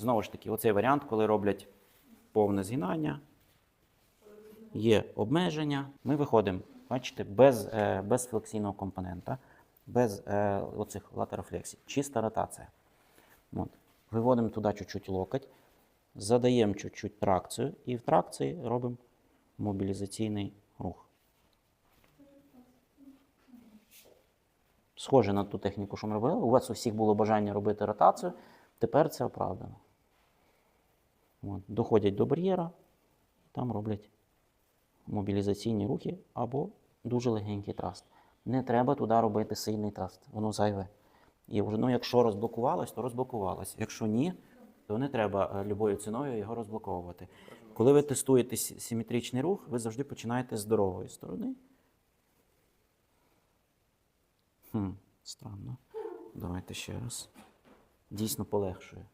Знову ж таки, оцей варіант, коли роблять повне згинання, є обмеження. Ми виходимо, бачите, без, е, без флексійного компонента, без е, оцих латерофлексій. Чиста ротація. От. Виводимо туди чуть-чуть локоть, задаємо чуть-чуть тракцію, і в тракції робимо мобілізаційний рух. Схоже на ту техніку, що ми робили. У вас у всіх було бажання робити ротацію. Тепер це оправдано. От. Доходять до бар'єра, там роблять мобілізаційні рухи або дуже легенький траст. Не треба туди робити сильний траст, воно зайве. І ну, якщо розблокувалось, то розблокувалось. Якщо ні, то не треба е, любою ціною його розблоковувати. Коли ви тестуєте симетричний рух, ви завжди починаєте з здорової сторони. Хм, странно. Давайте ще раз. Дійсно полегшує.